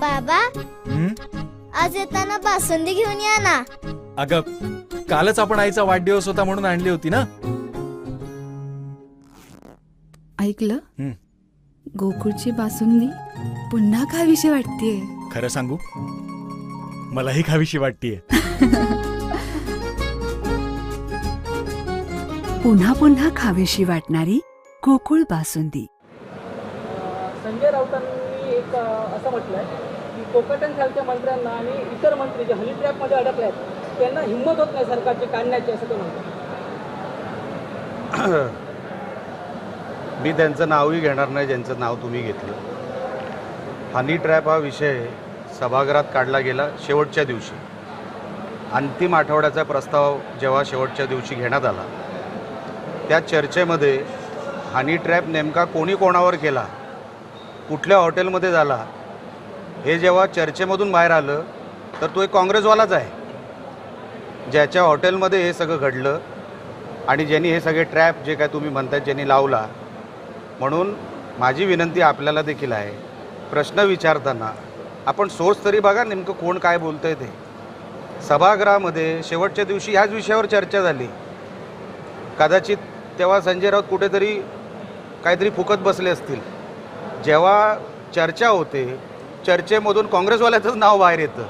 बाबा हं? आज येताना बासुंदी घेऊन या ना. अगं कालच आपण आईचा वाढदिवस होता म्हणून आणली होती ना. ऐकलं? हं. गोकुळची बासुंदी पुन्हा खावीशी वाटतेय. खरं सांगू? मलाही खावीशी वाटतीये. पुन्हा पुन्हा खावीशी वाटणारी गोकुळ बासुंदी. संजय राऊतांनी एक अ, असं म्हटलंय कोकटन खालच्या मंत्र्यांना आणि इतर मंत्री जे हनी ट्रॅपमध्ये अडकले आहेत त्यांना हिंमत होत नाही सरकारची काढण्याची असं ते म्हणतात. मी त्यांचं नावही घेणार नाही ज्यांचं नाव तुम्ही घेतलं. हनी ट्रॅप हा विषय सभागृहात काढला गेला शेवटच्या दिवशी. अंतिम आठवड्याचा प्रस्ताव जेव्हा शेवटच्या दिवशी घेण्यात आला त्या चर्चेमध्ये हनी ट्रॅप नेमका कोणी कोणावर केला कुठल्या हॉटेलमध्ये झाला हे जेव्हा चर्चेमधून बाहेर आलं तर तो एक काँग्रेसवालाच आहे. ज्याच्या हॉटेलमध्ये हे सगळं घडलं आणि ज्यांनी हे सगळे ट्रॅप जे काय तुम्ही म्हणताय ज्यांनी लावला म्हणून माझी विनंती आपल्याला देखील आहे प्रश्न विचारताना आपण सोर्स तरी बघा नेमकं कोण काय बोलतंय ते. सभागृहामध्ये शेवटच्या दिवशी ह्याच विषयावर चर्चा झाली. कदाचित तेव्हा संजय राऊत कुठेतरी काहीतरी फुकत बसले असतील. जेव्हा चर्चा होते चर्चेमधून काँग्रेसवाल्याचंच नाव बाहेर येतं.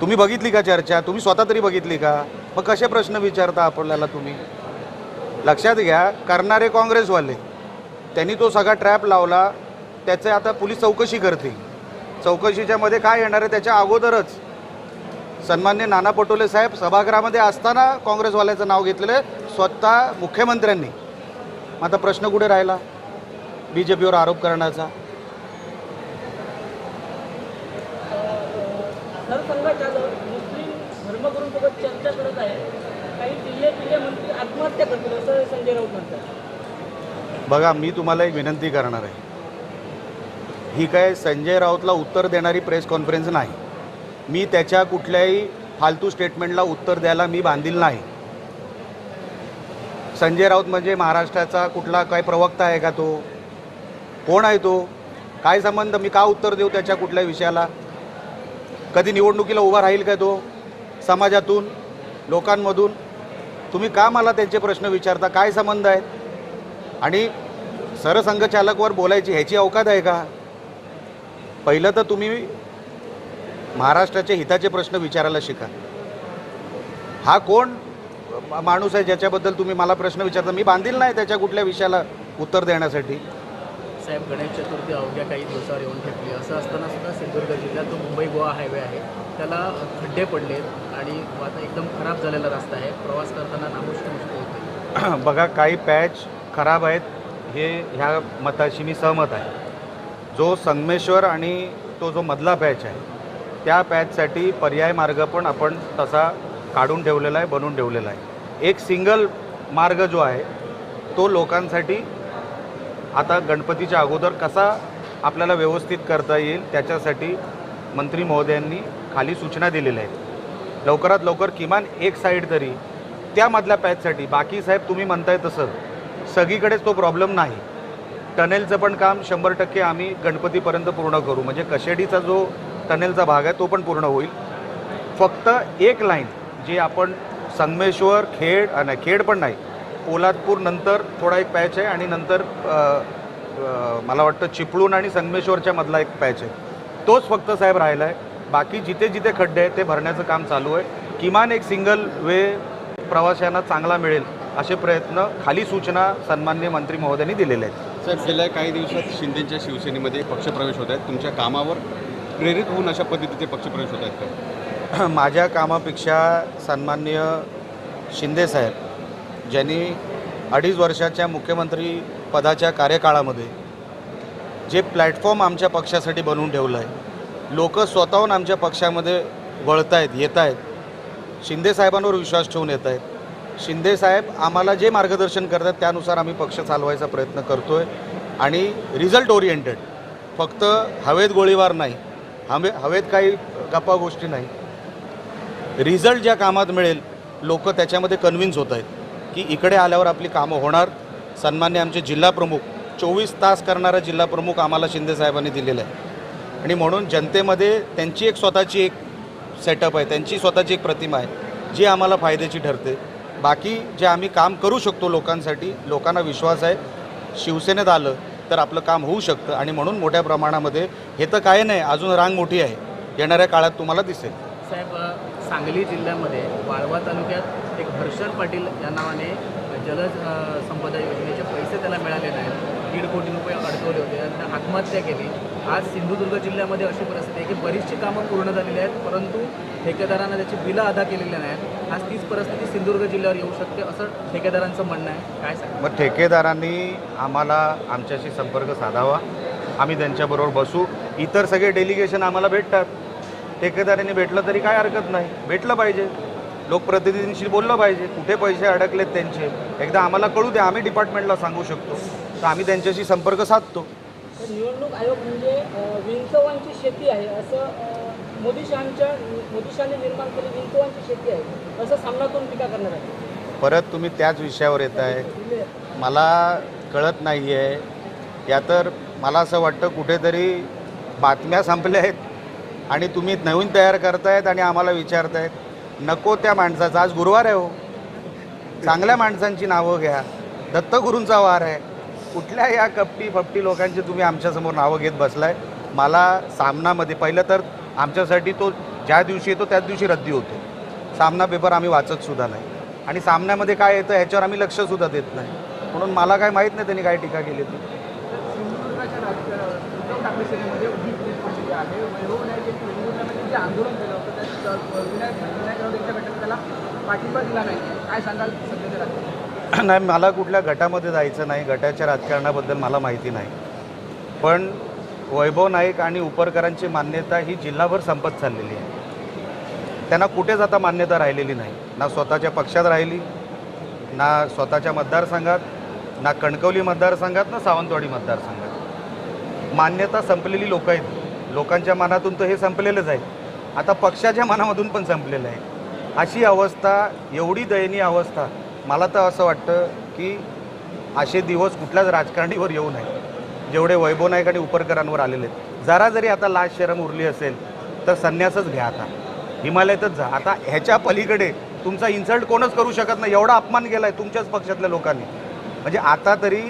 तुम्ही बघितली का चर्चा? तुम्ही स्वतः तरी बघितली का? मग कसे प्रश्न विचारता आपल्याला तुम्ही? लक्षात घ्या करणारे काँग्रेसवाले त्यांनी तो सगळा ट्रॅप लावला त्याचे आता पोलीस चौकशी करतील. चौकशीच्या मध्ये काय येणार आहे त्याच्या अगोदरच. सन्मान्य नाना पटोले साहेब सभागृहामध्ये असताना काँग्रेसवाल्याचं नाव घेतलेलं आहे स्वतः मुख्यमंत्र्यांनी. मग आता प्रश्न कुठे राहिला? बी जे पीवर आरोप करण्याचा. सरसंघ मुस्लिम धर्मगुरूंसोबत चर्चा करत आहे काही जिल्हे जिल्हे मंत्री आत्महत्या करतील असं संजय राऊत म्हणतात. बघा मी तुम्हाला एक विनंती करणार आहे. ही काय संजय राऊतला उत्तर देणारी प्रेस कॉन्फरन्स नाही. मी त्याच्या कुठल्याही फालतू स्टेटमेंटला उत्तर द्यायला मी बांधील नाही. संजय राऊत म्हणजे महाराष्ट्राचा कुठला काय प्रवक्ता आहे का तो? कोण आहे तो? काय संबंध? मी का उत्तर देऊ त्याच्या कुठल्या विषयाला? कधी निवडणुकीला उभा राहील का तो? समाजातून लोकांमधून? तुम्ही का मला त्यांचे प्रश्न विचारता? काय संबंध आहेत? आणि सरसंघचालकवर बोलायची ह्याची अवकात आहे का? पहिलं तर तुम्ही महाराष्ट्राच्या हिताचे प्रश्न विचारायला शिका. हा कोण माणूस आहे ज्याच्याबद्दल तुम्ही मला प्रश्न विचारता? मी बांधील नाही त्याच्या कुठल्या विषयाला उत्तर देण्यासाठी. साहेब गणेश चतुर्थी अवघ्या काही दिवसावर येऊन ठेपली. असं असताना सुद्धा सिंधुदुर्ग जिल्ह्यात जो मुंबई गोवा हायवे आहे त्याला खड्डे पडलेत आणि आता एकदम खराब झालेला रस्ता आहे. प्रवास करताना नामुष्की मुश्किल होते. बघा काही पॅच खराब आहेत हे ह्या मताशी मी सहमत आहे. जो संगमेश्वर आणि तो जो मधला पॅच आहे त्या पॅचसाठी पर्याय मार्ग पण आपण तसा काढून ठेवलेला आहे बनवून ठेवलेला आहे. एक सिंगल मार्ग जो आहे तो लोकांसाठी आता गणपतीच्या अगोदर कसा आपल्याला व्यवस्थित करता येईल त्याच्यासाठी मंत्री महोदयांनी खाली सूचना दिलेल्या आहेत. लवकरात लवकर किमान एक साईड तरी त्यामधल्या पॅचसाठी. बाकी साहेब तुम्ही म्हणताय तसं. सगळीकडेच तो प्रॉब्लेम नाही. टनेलचं पण काम शंभर टक्के आम्ही गणपतीपर्यंत पूर्ण करू. म्हणजे कशेडीचा जो टनेलचा भाग आहे तो पण पूर्ण होईल. फक्त एक लाईन जी आपण संगमेश्वर खेड नाही खेड पण नाही पोलादपूर नंतर थोडा एक पॅच आहे आणि नंतर मला वाटतं चिपळूण आणि संगमेश्वरच्या मधला एक पॅच आहे. तोच फक्त साहेब राहिला आहे बाकी जिथे जिथे खड्डे आहेत ते भरण्याचं काम चालू आहे. किमान एक सिंगल वे प्रवाशांना चांगला मिळेल असे प्रयत्न खाली सूचना सन्मान्य मंत्री महोदयांनी दिलेल्या आहेत. साहेब गेल्या काही दिवसात शिंदेच्या शिवसेनेमध्ये पक्षप्रवेश होत आहेत. तुमच्या कामावर प्रेरित होऊन अशा पद्धतीचे पक्षप्रवेश होत आहेत का? माझ्या कामापेक्षा सन्मान्य शिंदेसाहेब ज्यांनी अडीच वर्षाच्या मुख्यमंत्री पदाच्या कार्यकाळामध्ये जे प्लॅटफॉर्म आमच्या पक्षासाठी बनवून ठेवलं आहे लोक स्वतःहून आमच्या पक्षामध्ये वळत आहेत येत आहेत शिंदेसाहेबांवर विश्वास ठेवून येत आहेत शिंदेसाहेब आम्हाला जे मार्गदर्शन करतात त्यानुसार आम्ही पक्ष चालवायचा प्रयत्न करतो आहे आणि रिझल्ट ओरिएंटेड फक्त हवेत गोळीबार नाही. हवे हवेत काही गप्पा गोष्टी नाही. रिझल्ट ज्या कामात मिळेल लोक त्याच्यामध्ये कन्व्हिन्स होत आहेत की इकडे आल्यावर आपली कामं होणार. सन्मान्य आमचे जिल्हा प्रमुख चोवीस तास करणारा जिल्हा प्रमुख आम्हाला शिंदेसाहेबांनी दिलेला आहे. आणि म्हणून जनतेमध्ये त्यांची एक स्वतःची एक सेटअप आहे त्यांची स्वतःची एक प्रतिमा आहे जी आम्हाला फायद्याची ठरते. बाकी जे आम्ही काम करू शकतो लोकांसाठी लोकांना विश्वास आहे शिवसेनेत आलं तर आपलं काम होऊ शकतं. आणि म्हणून मोठ्या प्रमाणामध्ये हे तर काय नाही अजून रांग मोठी आहे. येणाऱ्या काळात तुम्हाला दिसेल. साहेब सांगली जिल्ह्यामध्ये वाळवा तालुक्यात एक हर्षल पाटील या नावाने जलज संपदा योजनेचे पैसे त्याला मिळाले नाहीत. दीड कोटी रुपये अडकवले होते. आणि आत्महत्या केली. आज सिंधुदुर्ग जिल्ह्यामध्ये अशी परिस्थिती आहे की बरीचशी कामं पूर्ण झालेली आहेत परंतु ठेकेदारांना त्याची बिलं अदा केलेली नाहीत. आज तीच परिस्थिती सिंधुदुर्ग जिल्ह्यावर येऊ शकते असं ठेकेदारांचं म्हणणं आहे. काय सांग मग ठेकेदारांनी आम्हाला आमच्याशी संपर्क साधावा. आम्ही त्यांच्याबरोबर बसू. इतर सगळे डेलिगेशन आम्हाला भेटतात. ठेकेदारांनी भेटलं तरी काय हरकत नाही. भेटलं पाहिजे. लोकप्रतिनिधींशी बोललं पाहिजे कुठे पैसे अडकलेत त्यांचे एकदा आम्हाला कळू द्या आम्ही डिपार्टमेंटला सांगू शकतो. तर आम्ही त्यांच्याशी संपर्क साधतो. निवडणूक आयोग म्हणजे विंचवांची शेती आहे असं मोदी शहांच्या मोदी शहाने निर्माण केली विंचवांची शेती आहे असं सामनातून टीका करण्यात आली परत तुम्ही त्याच विषयावर येत आहे. मला कळत नाही आहे या तर मला असं वाटतं कुठेतरी बातम्या संपल्या आहेत आणि तुम्ही नवीन तयार करतायत आणि आम्हाला विचारतायत. नको त्या माणसाचा. आज गुरुवार आहे हो. चांगल्या माणसांची नावं घ्या. दत्तगुरूंचा वार आहे. कुठल्या या कपटी फपटी लोकांची तुम्ही आमच्यासमोर नावं घेत बसलाय? मला सामनामध्ये पहिलं तर आमच्यासाठी तो ज्या दिवशी येतो त्याच दिवशी रद्दी होतो. सामना पेपर आम्ही वाचत सुद्धा नाही. आणि सामन्यामध्ये काय येतं ह्याच्यावर आम्ही लक्षसुद्धा देत नाही. म्हणून मला काय माहीत नाही त्यांनी काय टीका केली ती. आंदोलन केलं विनायक त्याला पाठिंबा दिला नाही. काय सांगाल सध्याच्या नाही मला कुठल्या गटामध्ये जायचं नाही गटाच्या राजकारणाबद्दल मला माहिती नाही. पण वैभव नाईक आणि उपरकरांची मान्यता ही जिल्हाभर संपत चाललेली आहे. त्यांना कुठेच आता मान्यता राहिलेली नाही. ना स्वतःच्या पक्षात राहिली ना स्वतःच्या मतदारसंघात ना कणकवली मतदारसंघात ना सावंतवाडी मतदारसंघात. मान्यता संपलेली लोक आहेत. लोकांच्या मनातून तर हे संपलेलंच आहे. आता पक्षाच्या मनामधून पण संपलेलं आहे. अशी अवस्था एवढी दयनीय अवस्था मला तर असं वाटतं की असे दिवस कुठल्याच राजकारणीवर येऊ नये. जेवढे वैभव नाईक आणि उपरकरांवर आलेले आहेत. जरा जरी आता लाज शरम उरली असेल तर संन्यासच घ्या आता. हिमालयातच जा. आता ह्याच्या पलीकडे तुमचा इन्सल्ट कोणच करू शकत नाही. एवढा अपमान केला आहे तुमच्याच पक्षातल्या लोकांनी. म्हणजे आता तरी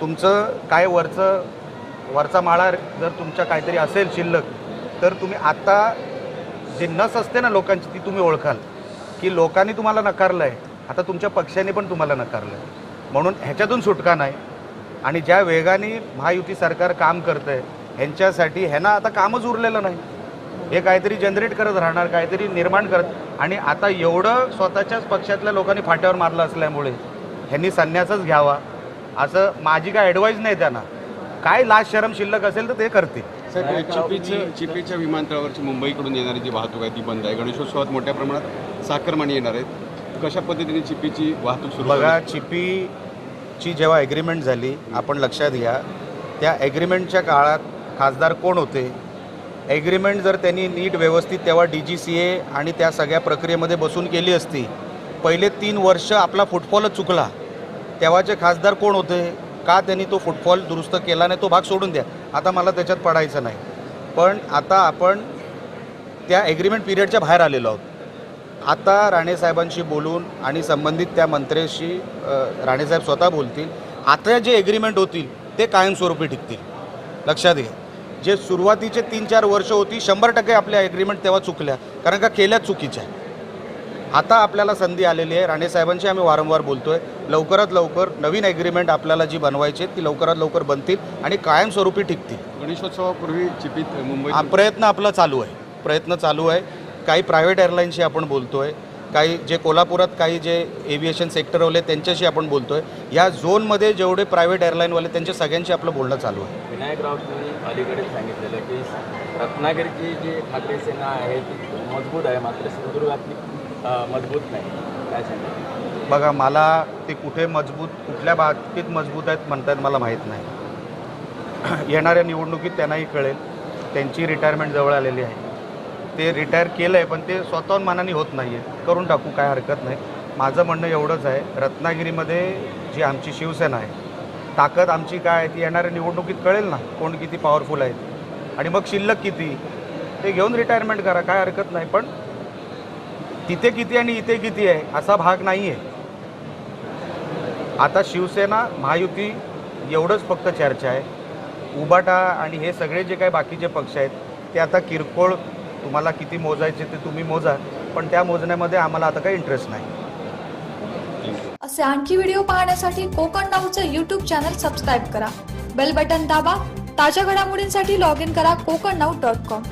तुमचं काय वरचं वरचा माळा जर तुमच्या काहीतरी असेल शिल्लक तर तुम्ही आत्ता जे नस असते ना लोकांची ती तुम्ही ओळखाल. की लोकांनी तुम्हाला नकारलं आहे आता तुमच्या पक्षाने पण तुम्हाला नकारलं आहे म्हणून ह्याच्यातून सुटका नाही. आणि ज्या वेगाने महायुती सरकार काम करतं आहे ह्यांच्यासाठी ह्यांना आता कामच उरलेलं नाही. हे काहीतरी जनरेट करत राहणार काहीतरी निर्माण करत. आणि आता एवढं स्वतःच्याच पक्षातल्या लोकांनी फाट्यावर मारलं असल्यामुळे ह्यांनी संन्यासच घ्यावा. असं माझी काय ॲडवाईज नाही त्यांना. काय लास्ट शरम शिल्लक असेल तर ते करतील. चिपीचं चिपीच्या विमानतळावरची मुंबईकडून येणारी जी वाहतूक आहे ती बंद आहे. गणेशोत्सवात मोठ्या प्रमाणात साखरमानी येणार आहेत. कशा पद्धतीने चिपीची वाहतूक सुरू बघा? चिपीची जेव्हा ॲग्रीमेंट झाली आपण लक्षात घ्या त्या ॲग्रीमेंटच्या काळात खासदार कोण होते? ॲग्रीमेंट जर त्यांनी नीट व्यवस्थित तेव्हा डी जी सी ए आणि त्या सगळ्या प्रक्रियेमध्ये बसून केली असती पहिले तीन वर्ष आपला फुटफॉलच चुकला. तेव्हाचे खासदार कोण होते? का त्यांनी तो फुटफॉल दुरुस्त केला नाही तो भाग सोडून द्या. आता मला त्याच्यात पडायचं नाही. पण आता आपण त्या ॲग्रीमेंट पिरियडच्या बाहेर आलेलो आहोत. आता राणेसाहेबांशी बोलून आणि संबंधित त्या मंत्र्याशी राणेसाहेब स्वतः बोलतील. आता जे ॲग्रीमेंट होतील ते कायमस्वरूपी टिकतील. लक्षात घ्या. जे सुरुवातीचे तीन चार वर्ष होती शंभर टक्के आपल्या ॲग्रीमेंट तेव्हा चुकल्या. कारण का केल्या चुकीच्या. आहे. आता आपल्याला संधी आलेली आहे. राणेसाहेबांशी आम्ही वारंवार बोलतोय. लवकरात लवकर नवीन ॲग्रीमेंट आपल्याला जी बनवायची आहे ती लवकरात लवकर बनतील आणि कायमस्वरूपी टिकतील. गणेशोत्सवापूर्वी चिपीत मुंबई हा प्रयत्न आपला चालू आहे. प्रयत्न चालू आहे. काही प्रायव्हेट एअरलाईनशी आपण बोलतो आहे काही जे कोल्हापुरात काही जे एव्हिएशन सेक्टरवाले त्यांच्याशी आपण बोलतो आहे या झोनमध्ये जेवढे प्रायव्हेट एअरलाईनवाले त्यांच्या सगळ्यांशी आपलं बोलणं चालू आहे. विनायक राऊतांनी अलीकडे सांगितलेलं की रत्नागिरीची जी ठाकरे सेना आहे ती मजबूत आहे मात्र सिंधुदुर्गातली मजबूत नाही. काय सांगा? बघा मला ते कुठे मजबूत कुठल्या बाबतीत मजबूत आहेत म्हणतात मला माहीत नाही. येणाऱ्या निवडणुकीत त्यांनाही कळेल त्यांची रिटायरमेंट जवळ आलेली आहे. ते रिटायर केलं आहे पण ते स्वतःहून मनाने होत नाही आहे करून टाकू काय हरकत नाही. माझं म्हणणं एवढंच आहे रत्नागिरीमध्ये जी आमची शिवसेना आहे ताकद आमची काय आहे ती येणाऱ्या निवडणुकीत कळेल ना कोण किती पॉवरफुल आहेत. आणि मग शिल्लक किती? ते घेऊन रिटायरमेंट करा काय हरकत नाही. पण तिथे किती आणि इथे किती आहे असा भाग नाही आहे आता शिवसेना महायुती एवढंच फक्त चर्चा आहे. उबाटा आणि हे सगळे जे काही बाकीचे पक्ष आहेत ते आता किरकोळ तुम्हाला किती मोजायचे ते तुम्ही मोजा पण त्या मोजण्यामध्ये आम्हाला आता काही इंटरेस्ट नाही. असे आणखी व्हिडिओ पाहण्यासाठी कोकण नाऊचं यूट्यूब चॅनल सबस्क्राईब करा. बेल बटन दाबा ताज्या घडामोडींसाठी लॉग इन करा कोकण नाऊ डॉट कॉम